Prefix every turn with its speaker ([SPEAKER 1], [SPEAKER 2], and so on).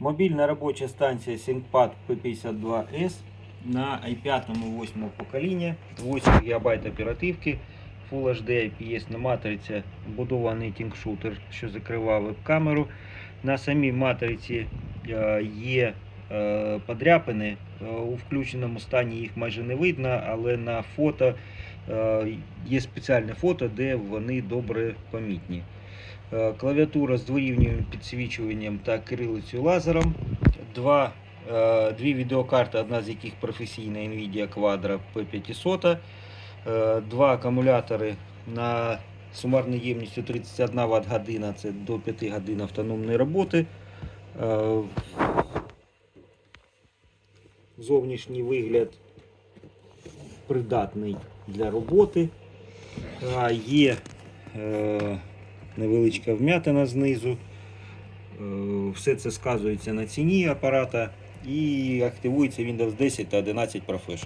[SPEAKER 1] Мобільна робоча станція ThinkPad P52S на i5 8 покоління, 8 ГБ оперативки, Full HD IPS матриця, вбудований тінг-шутер, що закривав веб-камеру. На самій матриці е, є е, подряпини. Е, У включеному стані їх майже не видно, але на фото є спеціальне фото, де вони добре помітні. Е, Клавіатура з дворівневим підсвічуванням та кирилицею лазером. Два, е, дві відеокарти, одна з яких професійна Nvidia Quadro P500. Е, Два акумулятори на сумарною ємністю 31 Вт година, це до 5 годин автономної роботи. Зовнішній вигляд придатний для роботи. Є невеличка вмятина знизу. Е, Все це сказується на ціні апарата і активується Windows 10 та 11 Professional.